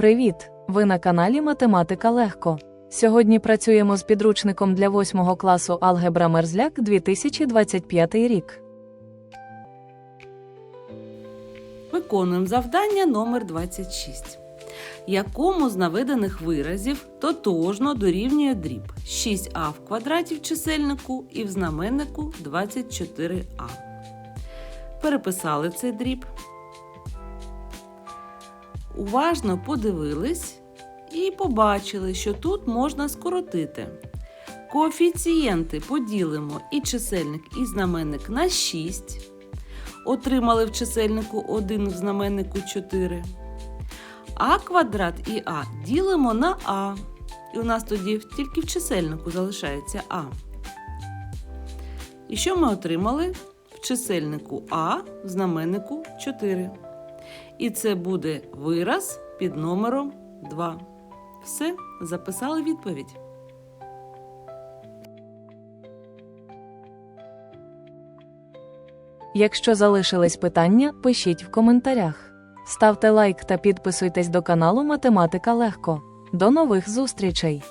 Привіт! Ви на каналі Математика Легко. Сьогодні працюємо з підручником для 8 класу Алгебра Мерзляк 2025 рік. Виконуємо завдання номер 26. Якому з наведених виразів тотожно дорівнює дріб 6а в квадраті в чисельнику і в знаменнику 24а. Переписали цей дріб. Уважно подивились і побачили, що тут можна скоротити. Коефіцієнти поділимо і чисельник, і знаменник на 6 отримали в чисельнику 1 в знаменнику 4. А квадрат і А ділимо на А. І у нас тоді тільки в чисельнику залишається А. І що ми отримали? В чисельнику А в знаменнику 4. І це буде вираз під номером 2. Все, записали відповідь. Якщо залишились питання, пишіть в коментарях. Ставте лайк та підписуйтесь до каналу Математика Легко. До нових зустрічей!